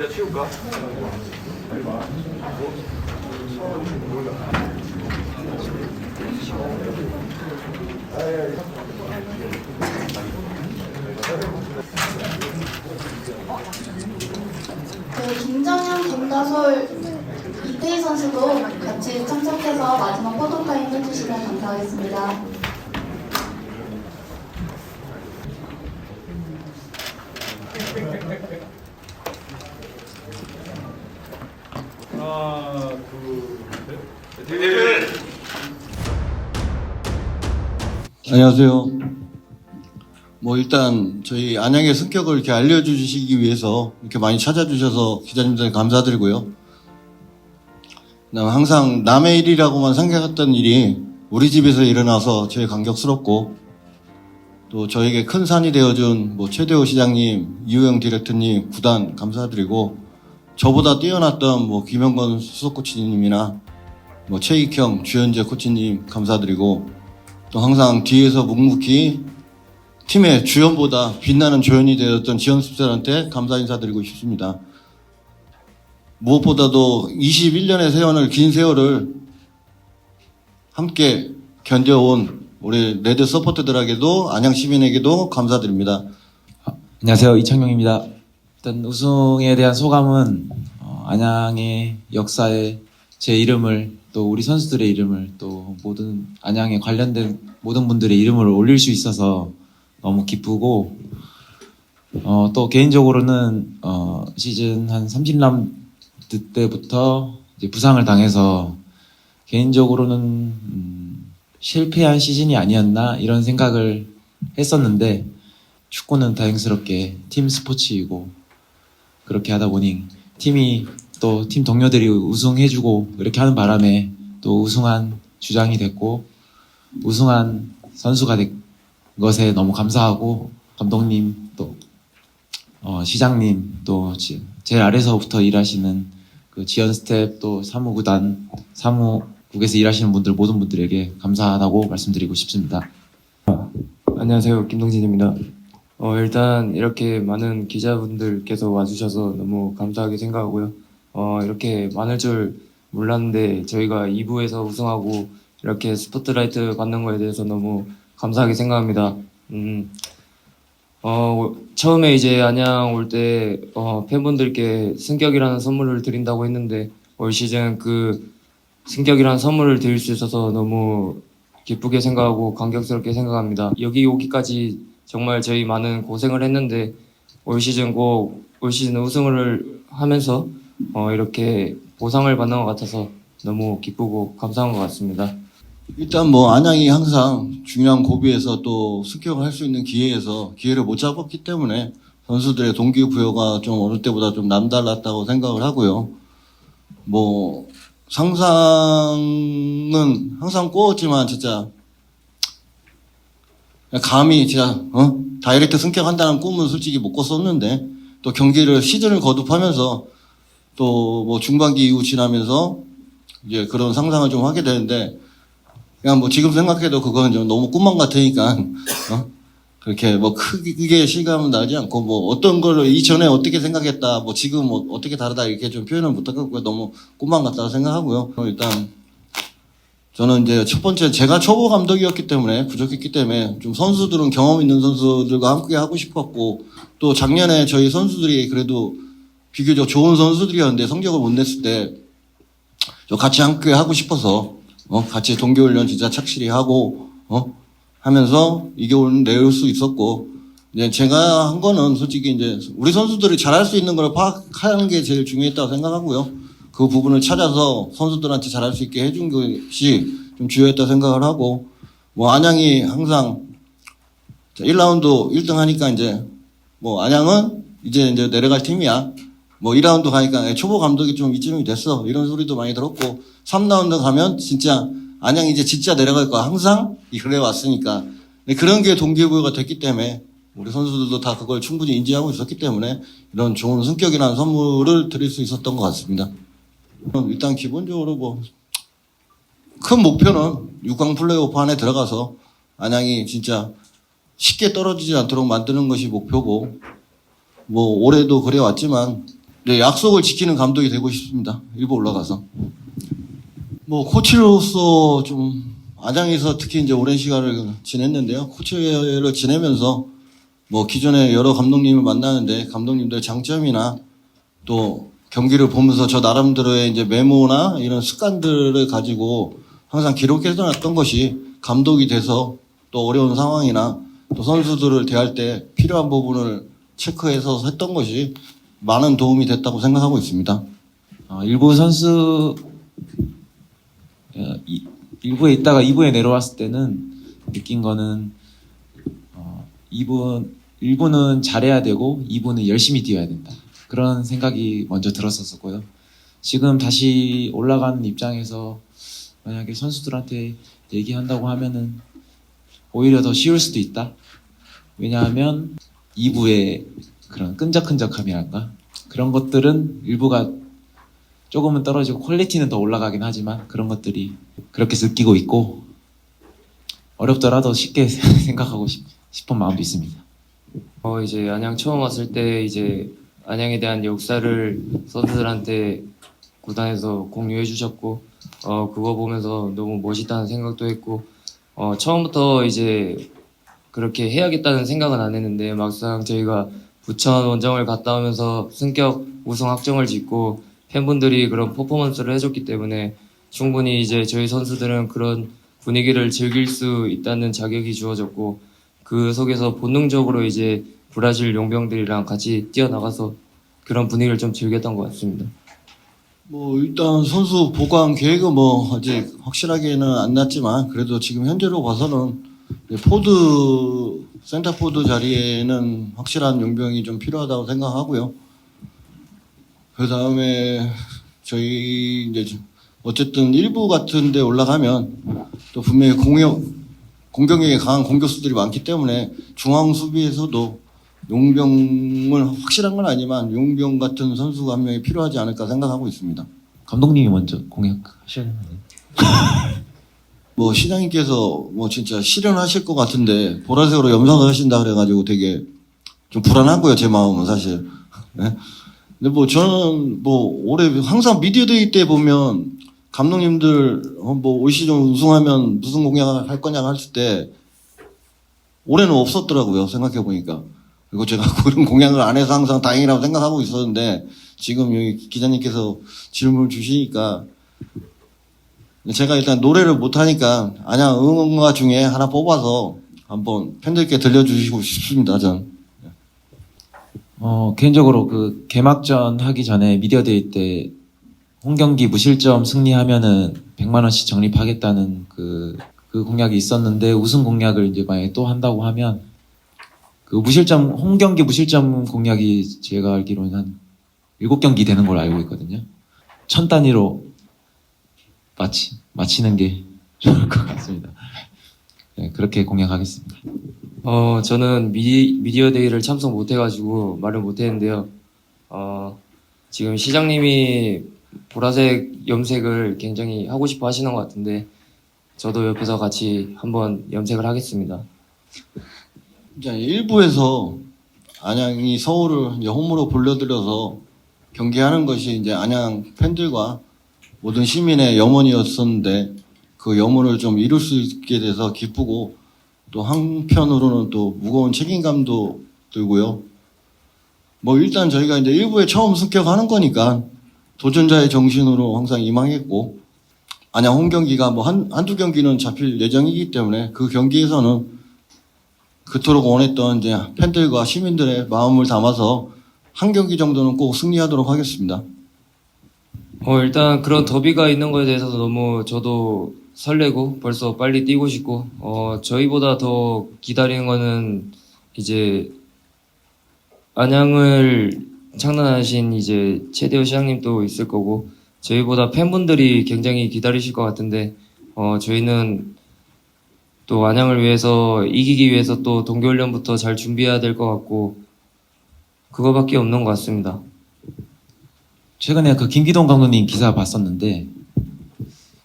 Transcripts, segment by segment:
의자 치울까? 그 김정현, 김다솔, 이태희 선수도 같이 참석해서 마지막 포토타임 해주시면 감사하겠습니다. 하나, 둘, 셋. 대결! 안녕하세요. 뭐 일단 저희 안양의 성격을 이렇게 알려주시기 위해서 이렇게 많이 찾아주셔서 기자님들 감사드리고요. 항상 남의 일이라고만 생각했던 일이 우리 집에서 일어나서 저희 감격스럽고 또 저에게 큰 산이 되어준 뭐 최대호 시장님, 이우영 디렉터님, 구단 감사드리고 저보다 뛰어났던 뭐 김영건 수석 코치님이나 뭐 최익형, 주현재 코치님 감사드리고 또 항상 뒤에서 묵묵히 팀의 주연보다 빛나는 조연이 되었던 지원 습들한테 감사 인사드리고 싶습니다. 무엇보다도 21년의 세월을 긴 세월을 함께 견뎌온 우리 레드 서포터들에게도 안양 시민에게도 감사드립니다. 안녕하세요 이창용입니다. 일단 우승에 대한 소감은 어, 안양의 역사에 제 이름을 또 우리 선수들의 이름을 또 모든 안양에 관련된 모든 분들의 이름을 올릴 수 있어서 너무 기쁘고 어, 또 개인적으로는 어, 시즌 한 30라운드 때부터 이제 부상을 당해서 개인적으로는 음, 실패한 시즌이 아니었나 이런 생각을 했었는데 축구는 다행스럽게 팀 스포츠이고 그렇게 하다 보니 팀이 또 팀 동료들이 우승해주고 이렇게 하는 바람에 또 우승한 주장이 됐고 우승한 선수가 된 것에 너무 감사하고 감독님 또 어, 시장님 또 지- 제일 아래서부터 일하시는 그 지연 스텝 또 사무구단 사무국에서 일하시는 분들 모든 분들에게 감사하다고 말씀드리고 싶습니다. 안녕하세요. 김동진입니다. 어, 일단 이렇게 많은 기자분들께서 와주셔서 너무 감사하게 생각하고요. 어, 이렇게 많을 줄 몰랐는데 저희가 2부에서 우승하고 이렇게 스포트라이트 받는 거에 대해서 너무 감사하게 생각합니다. 음, 어, 처음에 이제 안양 올 때 어, 팬분들께 승격이라는 선물을 드린다고 했는데 올 시즌 그 승격이라는 선물을 드릴 수 있어서 너무 기쁘게 생각하고 감격스럽게 생각합니다. 여기 오기까지 정말 저희 많은 고생을 했는데 올 시즌 꼭 올 시즌 우승을 하면서 어, 이렇게 보상을 받는 것 같아서 너무 기쁘고 감사한 것 같습니다. 일단 뭐 안양이 항상 중요한 고비에서 또 습격을 할 수 있는 기회에서 기회를 못 잡았기 때문에 선수들의 동기부여가 좀 어느 때보다 좀 남달랐다고 생각을 하고요. 뭐 상상은 항상 꼬웠지만 진짜 감히 진짜 어? 다이렉트 승격한다는 꿈은 솔직히 못 꿨었는데 또 경기를 시즌을 거듭하면서 또 뭐 중반기 이후 지나면서 이제 그런 상상을 좀 하게 되는데 그냥 뭐 지금 생각해도 그건 좀 너무 꿈만 같으니까 어? 그렇게 뭐 크게 실감은 나지 않고 뭐 어떤 거를 이전에 어떻게 생각했다 뭐 지금 뭐 어떻게 다르다 이렇게 좀 표현을 못하겠고 너무 꿈만 같다고 생각하고요. 일단 저는 이제 첫 번째 제가 초보 감독이었기 때문에 부족했기 때문에 좀 선수들은 경험 있는 선수들과 함께 하고 싶었고 또 작년에 저희 선수들이 그래도 비교적 좋은 선수들이었는데 성적을 못 냈을 때저 같이 함께 하고 싶어서 어 같이 동계훈련 진짜 착실히 하고 어 하면서 오늘 내올 수 있었고 이제 제가 한 거는 솔직히 이제 우리 선수들이 잘할 수 있는 걸 파악하는 게 제일 중요했다고 생각하고요. 그 부분을 찾아서 선수들한테 잘할 수 있게 해준 것이 좀 중요했다 생각을 하고 뭐 안양이 항상 1라운드 1등 하니까 이제 뭐 안양은 이제 이제 내려갈 팀이야. 뭐 2라운드 가니까 초보 감독이 좀 이쯤이 됐어. 이런 소리도 많이 들었고 3라운드 가면 진짜 안양이 이제 진짜 내려갈 거야. 항상 그래 왔으니까. 그런 게 동기부여가 됐기 때문에 우리 선수들도 다 그걸 충분히 인지하고 있었기 때문에 이런 좋은 성격이라는 선물을 드릴 수 있었던 것 같습니다. 일단 기본적으로 뭐 큰 목표는 6강 플레이오프 안에 들어가서 안양이 진짜 쉽게 떨어지지 않도록 만드는 것이 목표고 뭐 올해도 그래 왔지만 네, 약속을 지키는 감독이 되고 싶습니다. 일부 올라가서. 뭐 코치로서 좀 안양에서 특히 이제 오랜 시간을 지냈는데요. 코치를 지내면서 뭐 기존에 여러 감독님을 만나는데 감독님들 장점이나 또 경기를 보면서 저 나름대로의 이제 메모나 이런 습관들을 가지고 항상 기록해 놨던 것이 감독이 돼서 또 어려운 상황이나 또 선수들을 대할 때 필요한 부분을 체크해서 했던 것이 많은 도움이 됐다고 생각하고 있습니다. 어, 일부 선수 어, 이- 일부에 있다가 2부에 내려왔을 때는 느낀 거는 어, 2부 1부는 잘해야 되고 2부는 열심히 뛰어야 된다. 그런 생각이 먼저 들었었고요. 지금 다시 올라가는 입장에서 만약에 선수들한테 얘기한다고 하면은 오히려 더 쉬울 수도 있다. 왜냐하면 2부의 그런 끈적끈적함이란가 그런 것들은 일부가 조금은 떨어지고 퀄리티는 더 올라가긴 하지만 그런 것들이 그렇게 느끼고 있고 어렵더라도 쉽게 생각하고 싶, 싶은 마음도 있습니다. 어 이제 안양 처음 왔을 때 이제 안양에 대한 역사를 선수들한테 구단에서 공유해 주셨고 어 그거 보면서 너무 멋있다는 생각도 했고 어 처음부터 이제 그렇게 해야겠다는 생각은 안 했는데 막상 저희가 부천 원정을 갔다 오면서 승격 우승 확정을 짓고 팬분들이 그런 퍼포먼스를 해줬기 때문에 충분히 이제 저희 선수들은 그런 분위기를 즐길 수 있다는 자격이 주어졌고 그 속에서 본능적으로 이제 브라질 용병들이랑 같이 뛰어나가서 그런 분위기를 좀 즐겼던 것 같습니다. 뭐 일단 선수 보강 계획은 뭐 아직 확실하게는 안 났지만 그래도 지금 현재로 봐서는 포드 센터 포드 자리에는 확실한 용병이 좀 필요하다고 생각하고요. 그 다음에 저희 이제 어쨌든 일부 같은데 올라가면 또 분명히 공격 공격력이 강한 공격수들이 많기 때문에 중앙 수비에서도 용병을 확실한 건 아니지만 용병 같은 선수가 한 명이 필요하지 않을까 생각하고 있습니다. 감독님이 먼저 공약하셔야 되는데. 뭐 시장님께서 뭐 진짜 실현하실 것 같은데 보라색으로 염상을 하신다 그래가지고 되게 좀 불안하고요 제 마음은 사실. 네? 근데 뭐 저는 뭐 올해 항상 미디어데이 때 보면 감독님들 어, 뭐올 시즌 우승하면 무슨 공약을 할 거냐 했을 때 올해는 없었더라고요 생각해 보니까. 그리고 제가 그런 공약을 안 해서 항상 다행이라고 생각하고 있었는데 지금 여기 기자님께서 질문을 주시니까 제가 일단 노래를 못하니까 안양 응원가 중에 하나 뽑아서 한번 팬들께 들려주시고 싶습니다. 전. 어, 개인적으로 그 개막전 하기 전에 미디어데이 때 홈경기 무실점 승리하면은 100만 원씩 적립하겠다는 그, 그 공약이 있었는데 우승 공약을 이제 만약에 또 한다고 하면 그 무실점 홈경기 무실점 공약이 제가 알기로는 한 7경기 되는 걸로 알고 있거든요. 천 단위로 마치 마치는 게 좋을 것 같습니다. 네, 그렇게 공약하겠습니다. 어 저는 미디, 미디어 데이를 참석 못해가지고 말을 못했는데요. 어 지금 시장님이 보라색 염색을 굉장히 하고 싶어 하시는 것 같은데 저도 옆에서 같이 한번 염색을 하겠습니다. 이제 일부에서 안양이 서울을 이제 홈으로 불러들여서 경기하는 것이 이제 안양 팬들과 모든 시민의 염원이었었는데 그 염원을 좀 이룰 수 있게 돼서 기쁘고 또 한편으로는 또 무거운 책임감도 들고요. 뭐 일단 저희가 이제 일부에 처음 승격하는 거니까 도전자의 정신으로 항상 임하겠고 안양 홈 경기가 뭐 한, 한두 경기는 잡힐 예정이기 때문에 그 경기에서는 그토록 원했던 이제 팬들과 시민들의 마음을 담아서 한 경기 정도는 꼭 승리하도록 하겠습니다. 어, 일단 그런 더비가 있는 거에 대해서 너무 저도 설레고 벌써 빨리 뛰고 싶고, 어, 저희보다 더 기다리는 거는 이제 안양을 창단하신 이제 최대호 시장님도 있을 거고, 저희보다 팬분들이 굉장히 기다리실 것 같은데, 어, 저희는 또 안양을 위해서 이기기 위해서 또 동계훈련부터 잘 준비해야 될 것 같고, 그거밖에 없는 것 같습니다. 최근에 그 김기동 감독님 기사 봤었는데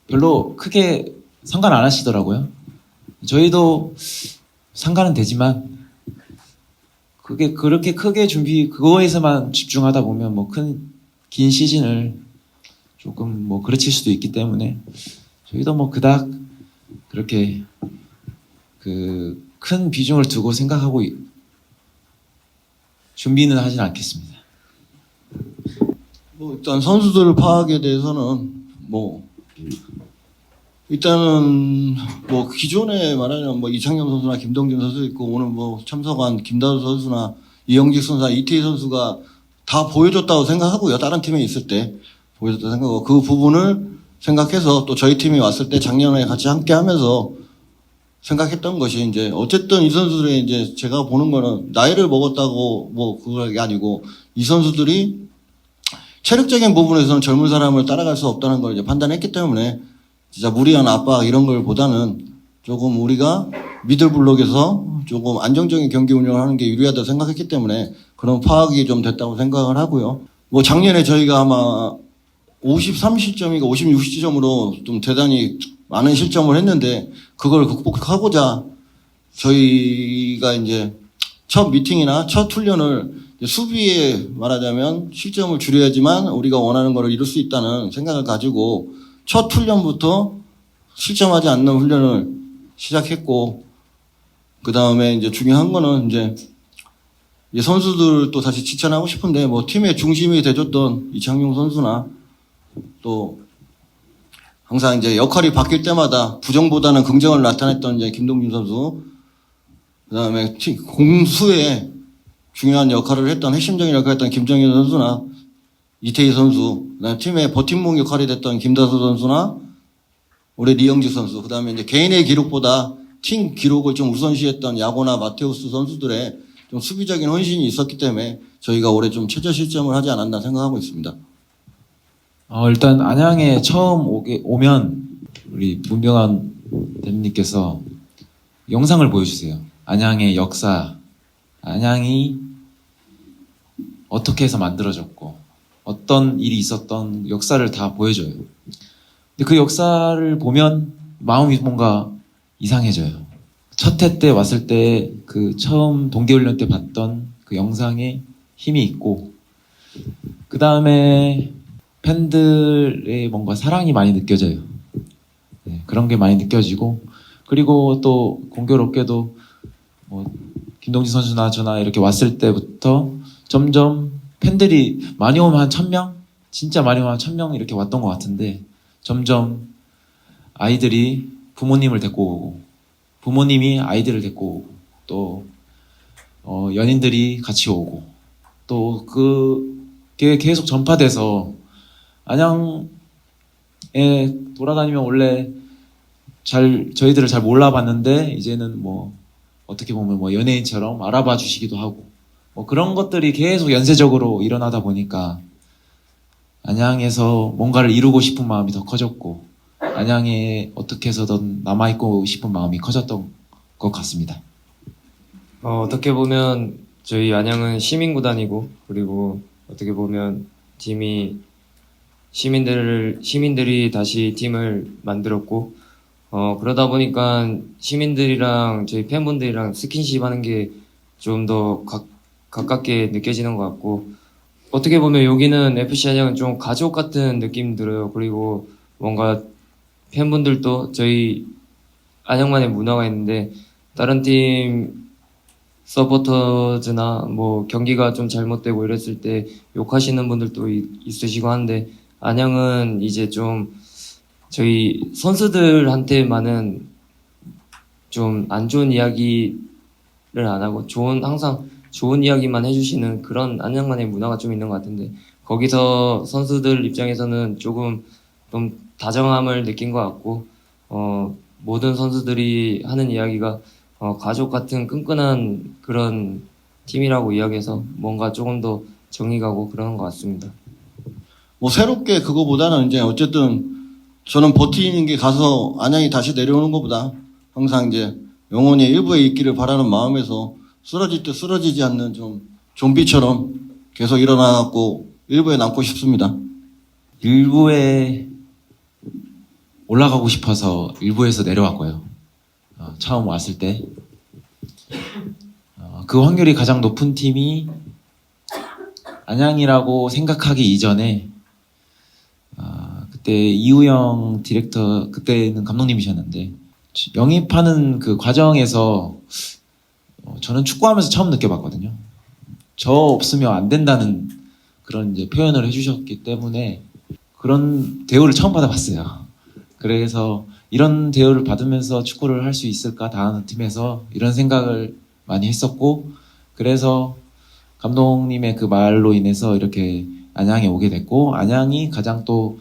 별로 크게 상관 안 하시더라고요. 저희도 상관은 되지만 그게 그렇게 크게 준비 그거에서만 집중하다 보면 뭐 큰 긴 시즌을 조금 뭐 그르칠 수도 있기 때문에 저희도 뭐 그닥 그렇게 그 큰 비중을 두고 생각하고 이- 준비는 하진 않겠습니다. 뭐 일단 선수들 파악에 대해서는 뭐 일단은 뭐 기존에 말하자면 뭐 이창용 선수나 김동준 선수 있고 오늘 뭐 참석한 김다수 선수나 이영직 선수나 이태희 선수가 다 보여줬다고 생각하고요. 다른 팀에 있을 때 보여줬다고 생각하고 그 부분을 생각해서 또 저희 팀이 왔을 때 작년에 같이 함께 하면서 생각했던 것이 이제 어쨌든 이 선수들이 이제 제가 보는 거는 나이를 먹었다고 뭐 그게 아니고 이 선수들이 체력적인 부분에서는 젊은 사람을 따라갈 수 없다는 걸 이제 판단했기 때문에 진짜 무리한 압박 이런 걸 보다는 조금 우리가 미들블록에서 조금 안정적인 경기 운영을 하는 게 유리하다 고 생각했기 때문에 그런 파악이 좀 됐다고 생각을 하고요. 뭐 작년에 저희가 아마 53실점이가 56실점으로 좀 대단히 많은 실점을 했는데 그걸 극복하고자 저희가 이제 첫 미팅이나 첫 훈련을 수비에 말하자면 실점을 줄여야지만 우리가 원하는 것을 이룰 수 있다는 생각을 가지고 첫 훈련부터 실점하지 않는 훈련을 시작했고 그 다음에 이제 중요한 거는 이제 이 선수들도 다시 칭찬하고 싶은데 뭐 팀의 중심이 돼줬던 이창용 선수나 또 항상 이제 역할이 바뀔 때마다 부정보다는 긍정을 나타냈던 이제 김동준 선수 그 다음에 팀 공수에 중요한 역할을 했던 핵심적인 역할을 했던 김정현 선수나 이태희 선수, 그다음에 팀의 버팀목 역할이 됐던 김다수 선수나 올해 리영직 선수, 그다음에 이제 개인의 기록보다 팀 기록을 좀 우선시했던 야고나 마테우스 선수들의 좀 수비적인 헌신이 있었기 때문에 저희가 올해 좀 최저 실점을 하지 않았나 생각하고 있습니다. 어, 일단 안양에 처음 오게, 오면 우리 문병환 대표님께서 영상을 보여주세요. 안양의 역사, 안양이 어떻게 해서 만들어졌고 어떤 일이 있었던 역사를 다 보여줘요. 근데 그 역사를 보면 마음이 뭔가 이상해져요. 첫 해 때 왔을 때 그 처음 동계훈련 때 봤던 그 영상에 힘이 있고 그 다음에 팬들의 뭔가 사랑이 많이 느껴져요. 네, 그런 게 많이 느껴지고 그리고 또 공교롭게도 뭐 김동진 선수나 저나 이렇게 왔을 때부터 점점 팬들이 많이 오면 한천 명, 진짜 많이 오면 한천명 이렇게 왔던 것 같은데 점점 아이들이 부모님을 데리고 오고 부모님이 아이들을 데리고 오고 또 어, 연인들이 같이 오고 또 그게 계속 전파돼서 안양에 돌아다니면 원래 잘 저희들을 잘 몰라봤는데 이제는 뭐 어떻게 보면 뭐 연예인처럼 알아봐 주시기도 하고 뭐 그런 것들이 계속 연쇄적으로 일어나다 보니까 안양에서 뭔가를 이루고 싶은 마음이 더 커졌고 안양에 어떻게 해서든 남아 있고 싶은 마음이 커졌던 것 같습니다. 어, 어떻게 보면 저희 안양은 시민구단이고 그리고 어떻게 보면 팀이 시민들을 시민들이 다시 팀을 만들었고 어, 그러다 보니까 시민들이랑 저희 팬분들이랑 스킨십 하는 게 좀 더 가깝게 느껴지는 것 같고 어떻게 보면 여기는 FC 안양은 좀 가족 같은 느낌 들어요. 그리고 뭔가 팬분들도 저희 안양만의 문화가 있는데 다른 팀 서포터즈나 뭐 경기가 좀 잘못되고 이랬을 때 욕하시는 분들도 이- 있으시고 한데 안양은 이제 좀 저희 선수들한테만은 좀 안 좋은 이야기를 안 하고 좋은 항상 좋은 이야기만 해주시는 그런 안양만의 문화가 좀 있는 것 같은데 거기서 선수들 입장에서는 조금 좀 다정함을 느낀 것 같고 어, 모든 선수들이 하는 이야기가 어, 가족 같은 끈끈한 그런 팀이라고 이야기해서 뭔가 조금 더 정이 가고 그러는 것 같습니다. 뭐 새롭게 그거보다는 이제 어쨌든 저는 버티는 게 가서 안양이 다시 내려오는 것보다 항상 이제 영원히 일부에 있기를 바라는 마음에서 쓰러질 때 쓰러지지 않는 좀 좀비처럼 계속 일어나갖고 일부에 남고 싶습니다. 일부에 올라가고 싶어서 일부에서 내려왔고요. 어, 처음 왔을 때. 어, 그 확률이 가장 높은 팀이 안양이라고 생각하기 이전에 아, 그때 이우영 디렉터 그때는 감독님이셨는데 영입하는 그 과정에서 어, 저는 축구하면서 처음 느껴봤거든요. 저 없으면 안 된다는 그런 이제 표현을 해주셨기 때문에 그런 대우를 처음 받아봤어요. 그래서 이런 대우를 받으면서 축구를 할 수 있을까 다음 팀에서 이런 생각을 많이 했었고 그래서 감독님의 그 말로 인해서 이렇게 안양에 오게 됐고 안양이 가장 또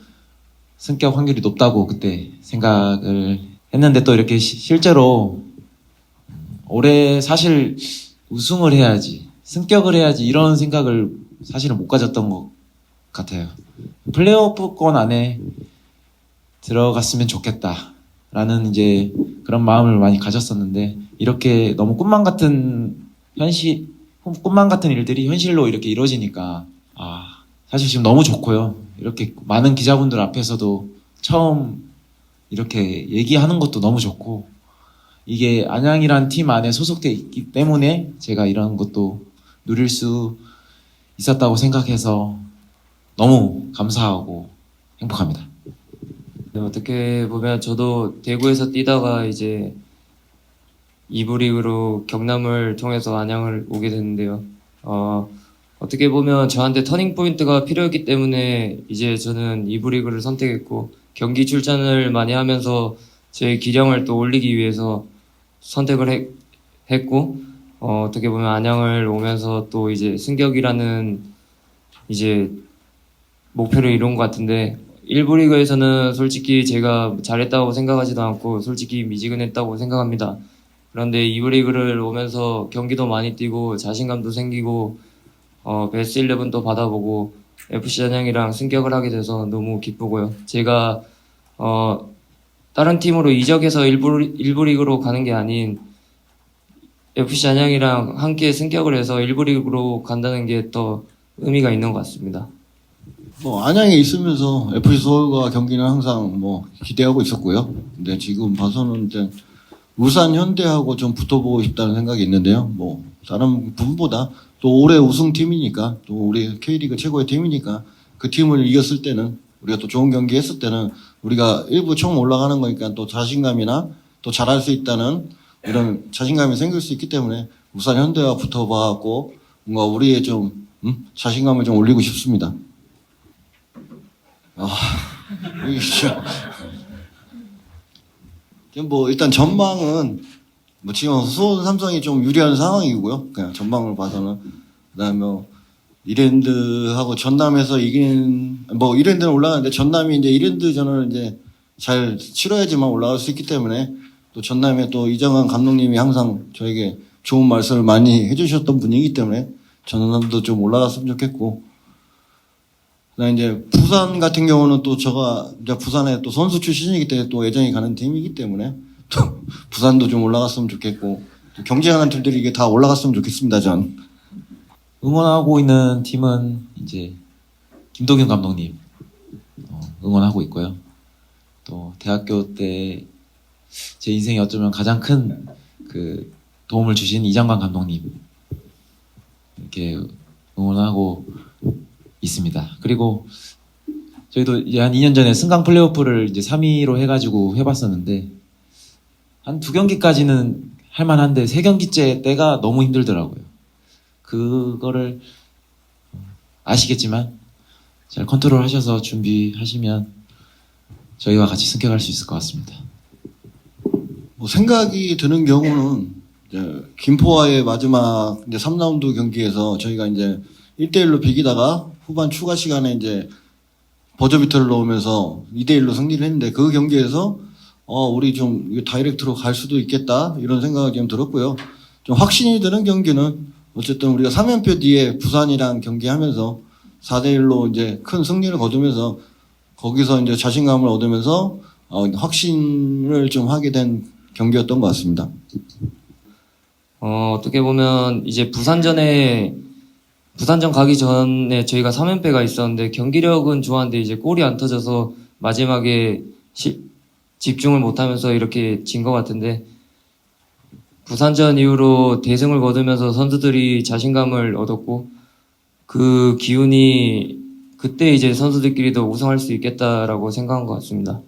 승격 확률이 높다고 그때 생각을 했는데 또 이렇게 시- 실제로 올해 사실 우승을 해야지 승격을 해야지 이런 생각을 사실은 못 가졌던 것 같아요. 플레이오프권 안에 들어갔으면 좋겠다라는 이제 그런 마음을 많이 가졌었는데 이렇게 너무 꿈만 같은 현실 꿈만 같은 일들이 현실로 이렇게 이루어지니까 아 사실 지금 너무 좋고요. 이렇게 많은 기자분들 앞에서도 처음 이렇게 얘기하는 것도 너무 좋고 이게 안양이란 팀 안에 소속돼 있기 때문에 제가 이런 것도 누릴 수 있었다고 생각해서 너무 감사하고 행복합니다. 네, 어떻게 보면 저도 대구에서 뛰다가 이제 이부 리그로 경남을 통해서 안양을 오게 됐는데요. 어, 어떻게 보면 저한테 터닝 포인트가 필요했기 때문에 이제 저는 이부 리그를 선택했고 경기 출전을 많이 하면서 제 기량을 또 올리기 위해서 선택을 했, 했고 어, 어떻게 보면 안양을 오면서 또 이제 승격이라는 이제 목표를 이룬 것 같은데 일부 리그에서는 솔직히 제가 잘했다고 생각하지도 않고 솔직히 미지근했다고 생각합니다. 그런데 이부 리그를 오면서 경기도 많이 뛰고 자신감도 생기고 어, 베스트 11도 받아보고 FC 안양이랑 승격을 하게 돼서 너무 기쁘고요. 제가 어, 다른 팀으로 이적해서 일부, 일부 리그로 가는 게 아닌 FC 안양이랑 함께 승격을 해서 일부 리그로 간다는 게 더 의미가 있는 것 같습니다. 뭐 안양에 있으면서 FC 서울과 경기는 항상 뭐 기대하고 있었고요. 근데 지금 봐서는 이제 울산 현대하고 좀 붙어보고 싶다는 생각이 있는데요. 뭐 다른 분보다 또 올해 우승팀이니까 또 우리 K리그 최고의 팀이니까 그 팀을 이겼을 때는 우리가 또 좋은 경기 했을 때는 우리가 일부 처음 올라가는 거니까 또 자신감이나 또 잘할 수 있다는 이런 자신감이 생길 수 있기 때문에 울산 현대와 붙어봐갖고 뭔가 우리의 좀 음? 자신감을 좀 올리고 싶습니다. 아, 이게 뭐 일단 전망은 뭐 지금 수원 삼성이 좀 유리한 상황이고요. 그냥 전망을 봐서는 그다음에 뭐 이랜드하고 전남에서 이긴 뭐 이랜드는 올라가는데 전남이 이제 이랜드전을 이제 잘 치러야지만 올라갈 수 있기 때문에 또 전남에 또 이정환 감독님이 항상 저에게 좋은 말씀을 많이 해주셨던 분이기 때문에 전남도 좀 올라갔으면 좋겠고 그다음에 이제 부산 같은 경우는 또 제가 이제 부산에 또 선수 출신이기 때문에 또 애정이 가는 팀이기 때문에 또 부산도 좀 올라갔으면 좋겠고 또 경쟁하는 팀들이 이게 다 올라갔으면 좋겠습니다 전. 응원하고 있는 팀은 이제 김도균 감독님 어, 응원하고 있고요. 또 대학교 때 제 인생에 어쩌면 가장 큰 그 도움을 주신 이장관 감독님 이렇게 응원하고 있습니다. 그리고 저희도 이제 한 2년 전에 승강 플레이오프를 이제 3위로 해가지고 해봤었는데 한 두 경기까지는 할만한데 세 경기째 때가 너무 힘들더라고요. 그거를 아시겠지만 잘 컨트롤 하셔서 준비하시면 저희와 같이 승격할 수 있을 것 같습니다. 뭐 생각이 드는 경우는 김포와의 마지막 이제 3라운드 경기에서 저희가 이제 1대1로 비기다가 후반 추가 시간에 이제 버저비터를 넣으면서 2대1로 승리를 했는데 그 경기에서 어 우리 좀 다이렉트로 갈 수도 있겠다 이런 생각이 좀 들었고요. 좀 확신이 드는 경기는 어쨌든 우리가 3연패 뒤에 부산이랑 경기하면서 4대1로 이제 큰 승리를 거두면서 거기서 이제 자신감을 얻으면서 어, 확신을 좀 하게 된 경기였던 것 같습니다. 어, 어떻게 보면 이제 부산전에 부산전 가기 전에 저희가 3연패가 있었는데 경기력은 좋았는데 이제 골이 안 터져서 마지막에 시- 집중을 못하면서 이렇게 진 것 같은데 부산전 이후로 대승을 거두면서 선수들이 자신감을 얻었고 그 기운이 그때 이제 선수들끼리도 우승할 수 있겠다라고 생각한 것 같습니다.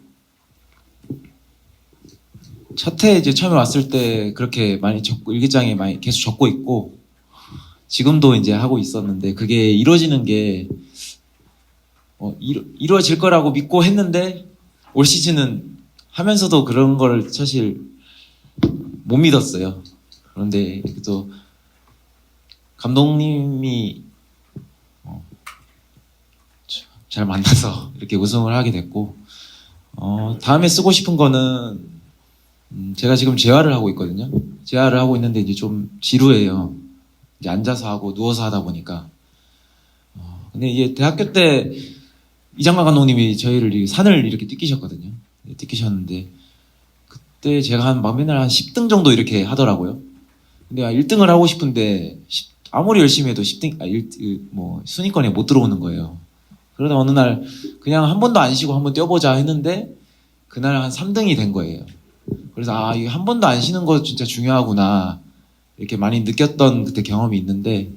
첫해 이제 처음에 왔을 때 그렇게 많이 적고 일기장에 많이 계속 적고 있고 지금도 이제 하고 있었는데 그게 이루어지는 게 어, 이루, 이루어질 거라고 믿고 했는데 올 시즌은 하면서도 그런 걸 사실 못 믿었어요. 그런데 또 감독님이 어, 참- 잘 만나서 이렇게 우승을 하게 됐고 어, 다음에 쓰고 싶은 거는 음, 제가 지금 재활을 하고 있거든요. 재활을 하고 있는데 이제 좀 지루해요. 이제 앉아서 하고 누워서 하다 보니까. 어, 근데 이게 대학교 때 이장관 감독님이 저희를 이 산을 이렇게 뛰기셨거든요. 뛰기셨는데 그때 제가 한 막 맨날 한 10등 정도 이렇게 하더라고요. 근데 1등을 하고 싶은데 십- 아무리 열심히 해도 10등 아, 1, 뭐 순위권에 못 들어오는 거예요. 그러다 어느 날 그냥 한 번도 안 쉬고 한 번 뛰어보자 했는데 그날 한 3등이 된 거예요. 그래서 아, 이게 한 번도 안 쉬는 거 진짜 중요하구나. 이렇게 많이 느꼈던 그때 경험이 있는데,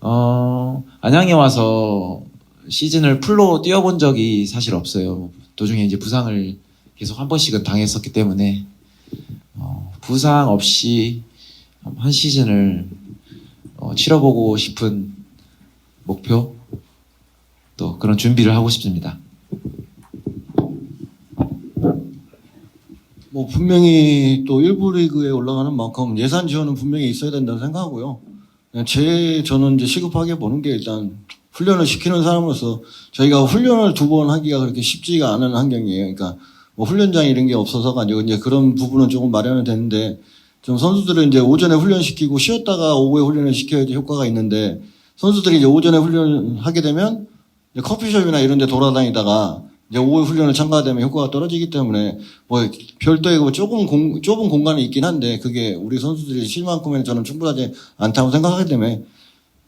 어, 안양에 와서 시즌을 풀로 뛰어본 적이 사실 없어요. 도중에 이제 부상을 계속 한 번씩은 당했었기 때문에, 어, 부상 없이 한 시즌을 어, 치러보고 싶은 목표, 또 그런 준비를 하고 싶습니다. 뭐 분명히 또 일부 리그에 올라가는 만큼 예산 지원은 분명히 있어야 된다고 생각하고요. 제 저는 이제 시급하게 보는 게 일단 훈련을 시키는 사람으로서 저희가 훈련을 두 번 하기가 그렇게 쉽지가 않은 환경이에요. 그러니까 뭐 훈련장 이런 게 없어서가 아니고 이제 그런 부분은 조금 마련은 되는데 좀 선수들은 이제 오전에 훈련시키고 쉬었다가 오후에 훈련을 시켜야지 효과가 있는데 선수들이 이제 오전에 훈련을 하게 되면 커피숍이나 이런 데 돌아다니다가 이제 오후 훈련을 참가되면 효과가 떨어지기 때문에 뭐 별도의 그 조금 공, 좁은 공간이 있긴 한데 그게 우리 선수들이 실만큼은 저는 충분하지 않다고 생각하기 때문에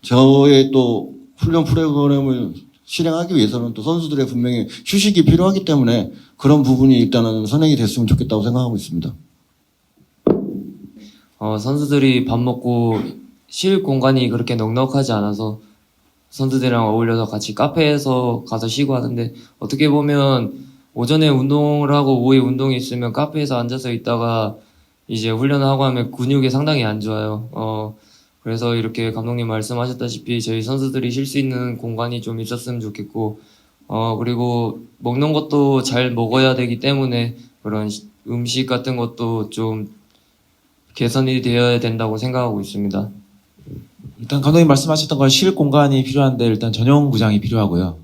저의 또 훈련 프로그램을 실행하기 위해서는 또 선수들의 분명히 휴식이 필요하기 때문에 그런 부분이 일단은 선행이 됐으면 좋겠다고 생각하고 있습니다. 어, 선수들이 밥 먹고 쉴 공간이 그렇게 넉넉하지 않아서 선수들이랑 어울려서 같이 카페에서 가서 쉬고 하는데 어떻게 보면 오전에 운동을 하고 오후에 운동이 있으면 카페에서 앉아서 있다가 이제 훈련을 하고 하면 근육이 상당히 안 좋아요. 어, 그래서 이렇게 감독님 말씀하셨다시피 저희 선수들이 쉴 수 있는 공간이 좀 있었으면 좋겠고 어, 그리고 먹는 것도 잘 먹어야 되기 때문에 그런 시- 음식 같은 것도 좀 개선이 되어야 된다고 생각하고 있습니다. 일단 감독님 말씀하셨던 건쉴 공간이 필요한데 일단 전용 구장이 필요하고요.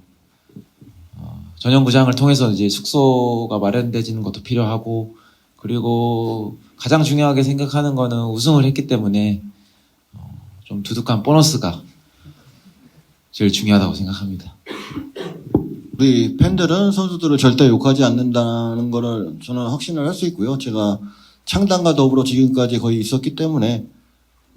어, 전용 구장을 통해서 이제 숙소가 마련되지는 것도 필요하고 그리고 가장 중요하게 생각하는 거는 우승을 했기 때문에 어, 좀 두둑한 보너스가 제일 중요하다고 생각합니다. 우리 팬들은 선수들을 절대 욕하지 않는다는 거를 저는 확신을 할 수 있고요. 제가 창단과 더불어 지금까지 거의 있었기 때문에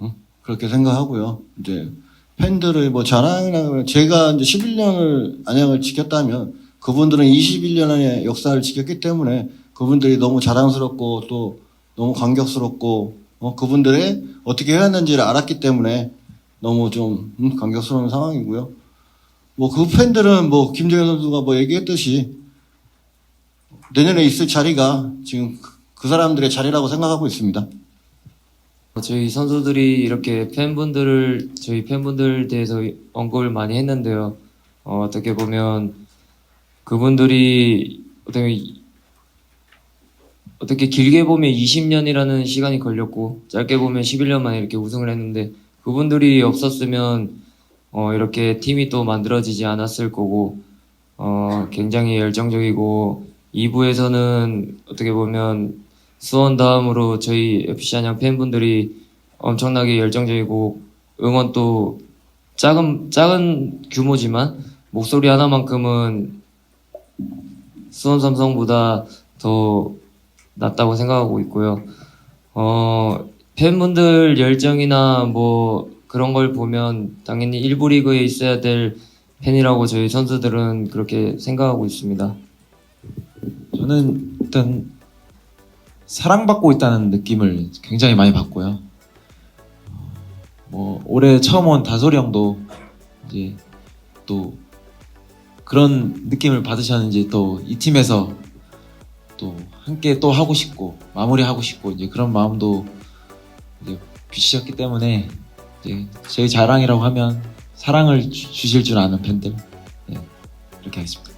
음, 그렇게 생각하고요. 이제 팬들을 뭐 자랑이나 제가 이제 11년을 안양을 지켰다면 그분들은 21년의 역사를 지켰기 때문에 그분들이 너무 자랑스럽고 또 너무 감격스럽고 어, 그분들의 어떻게 해왔는지를 알았기 때문에 너무 좀 음, 감격스러운 상황이고요. 뭐 그 팬들은 뭐 김정현 선수가 뭐 얘기했듯이 내년에 있을 자리가 지금 그- 그 사람들의 자리라고 생각하고 있습니다. 저희 선수들이 이렇게 팬분들을 저희 팬분들 대해서 언급을 많이 했는데요. 어, 어떻게 보면 그분들이 어떻게 어떻게 길게 보면 20년이라는 시간이 걸렸고 짧게 보면 11년 만에 이렇게 우승을 했는데 그분들이 없었으면 어, 이렇게 팀이 또 만들어지지 않았을 거고 어, 굉장히 열정적이고 2부에서는 어떻게 보면 수원 다음으로 저희 FC 안양 팬분들이 엄청나게 열정적이고 응원도 작은 작은 규모지만 목소리 하나만큼은 수원 삼성보다 더 낫다고 생각하고 있고요. 어, 팬분들 열정이나 뭐 그런 걸 보면 당연히 일부 리그에 있어야 될 팬이라고 저희 선수들은 그렇게 생각하고 있습니다. 저는 일단 사랑받고 있다는 느낌을 굉장히 많이 받고요. 어, 뭐 올해 처음 온 다솔이 형도 이제 또 그런 느낌을 받으셨는지 또 이 팀에서 또 함께 또 하고 싶고 마무리하고 싶고 이제 그런 마음도 이제 비치셨기 때문에 이제 제 자랑이라고 하면 사랑을 주, 주실 줄 아는 팬들 네, 이렇게 하겠습니다.